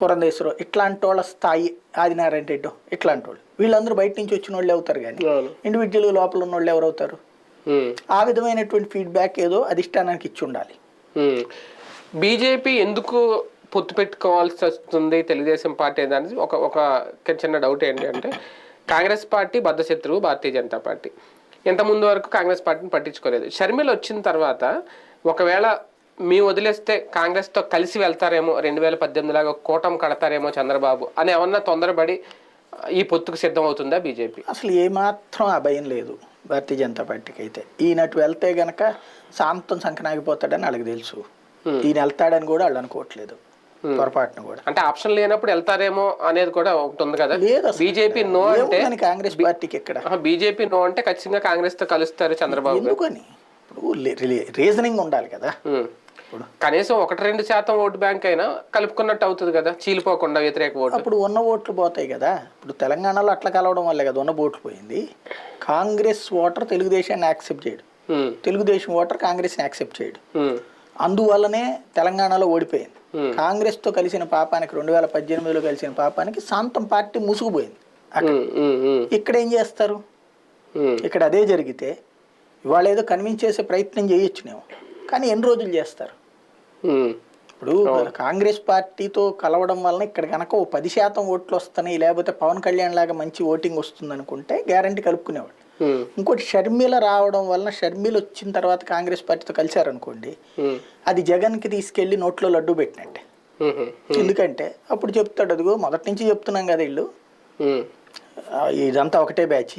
పురంధేశ్వరం ఇట్లాంటి వాళ్ళ స్థాయి ఆదినారాయణ రెడ్డి ఇట్లాంటి వాళ్ళు వీళ్ళందరూ బయట నుంచి వచ్చిన వాళ్ళు అవుతారు కానీ ఇండివిజువల్ లోపల ఉన్న వాళ్ళు ఎవరు అవుతారు? ఉమ్, ఆ విధమైనటువంటి ఫీడ్బ్యాక్ ఏదో అధిష్టానానికి ఇచ్చి ఉండాలి. బీజేపీ ఎందుకు పొత్తు పెట్టుకోవాల్సి వస్తుంది తెలుగుదేశం పార్టీ అనేది ఒక ఒక చిన్న డౌట్ ఏంటి అంటే కాంగ్రెస్ పార్టీ బద్ధశత్రువు భారతీయ జనతా పార్టీ. ఇంత ముందు వరకు కాంగ్రెస్ పార్టీని పట్టించుకోలేదు. షర్మిల వచ్చిన తర్వాత ఒకవేళ మీ వదిలేస్తే కాంగ్రెస్తో కలిసి వెళ్తారేమో రెండు వేల పద్దెనిమిది లాగా కూటమి కడతారేమో చంద్రబాబు అని ఏమన్నా తొందరపడి ఈ పొత్తుకు సిద్ధం అవుతుందా బీజేపీ? అసలు ఏమాత్రం ఆ భయం లేదు భారతీయ జనతా పార్టీకి అయితే ఈయనటు వెళ్తే గనక శాంతం సంకనాగిపోతాడని వాళ్ళకి తెలుసు. ఈయన వెళ్తాడని కూడా వాళ్ళు అనుకోవట్లేదు. పొరపాటును కూడా. అంటే ఆప్షన్ లేనప్పుడు వెళ్తారేమో అనేది కూడా ఒకటి ఉంది కదా. బీజేపీ నో అంటే కాంగ్రెస్ పార్టీకి ఎక్కడ? బీజేపీ నో అంటే ఖచ్చితంగా కాంగ్రెస్తో కలుస్తారు చంద్రబాబు. ఎందుకని? ఇప్పుడు రీజనింగ్ ఉండాలి కదా. కనీసం ఒకటి రెండు శాతం ఓటు బ్యాంక్ అయినా కలుపుకున్నట్టు అవుతుంది కదా చీలిపోకుండా వ్యతిరేక ఓటు. అప్పుడు ఉన్న ఓట్లు పోతాయి కదా. ఇప్పుడు తెలంగాణలో అట్లా కలవడం వల్లే కదా ఉన్న ఓట్లు పోయింది. కాంగ్రెస్ ఓటర్ తెలుగుదేశాన్ని యాక్సెప్ట్ చేయడు. తెలుగుదేశం ఓటర్ కాంగ్రెస్ని యాక్సెప్ట్ చేయడు. అందువల్లనే తెలంగాణలో ఓడిపోయింది. Hmm. కాంగ్రెస్తో కలిసిన పాపానికి రెండు వేల పద్దెనిమిదిలో కలిసిన పాపానికి శాంతం పార్టీ ముసుగుపోయింది. ఇక్కడ ఏం చేస్తారు? ఇక్కడ అదే జరిగితే ఇవాళ ఏదో కన్విన్స్ చేసే ప్రయత్నం చేయొచ్చునేమో. కానీ ఎన్ని రోజులు చేస్తారు? ఇప్పుడు కాంగ్రెస్ పార్టీతో కలవడం వలన ఇక్కడ కనుక ఓ పది శాతం ఓట్లు వస్తున్నాయి లేకపోతే పవన్ కళ్యాణ్ లాగా మంచి ఓటింగ్ వస్తుంది అనుకుంటే గ్యారంటీ కలుపుకునేవాడు. ఇంకోటి షర్మిల రావడం వలన షర్మిల వచ్చిన తర్వాత కాంగ్రెస్ పార్టీతో కలిశారనుకోండి అది జగన్కి తీసుకెళ్ళి నోట్లో లడ్డు పెట్టినట్టే. ఎందుకంటే అప్పుడు చెప్తాడు అదిగో మొదటి నుంచి చెప్తున్నాం కదా వీళ్ళు ఇదంతా ఒకటే బ్యాచ్.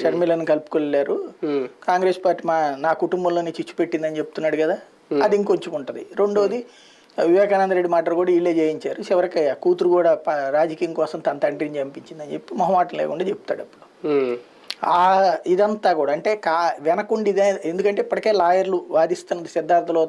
షర్మిలను కలుపుకోలేరు ఉమ్, కాంగ్రెస్ పార్టీ మా నా కుటుంబంలోనే చిచ్చు పెట్టిందని చెప్తున్నాడు కదా? అది ఇంకొంచెం ఉంటుంది రెండోది వివేకానంద రెడ్డి మాట కూడా వీళ్ళే చేయించారు చివరికి ఆ కూతురు కూడా రాజకీయం కోసం తన తండ్రిని చంపించిందని చెప్పి మొహమాటం లేకుండా చెప్తాడు అప్పుడు. ఆ ఇదంతా కూడా అంటే కా వెనకుండి ఇదే ఎందుకంటే ఇప్పటికే లాయర్లు వాదిస్తున్నది సిద్ధార్థలో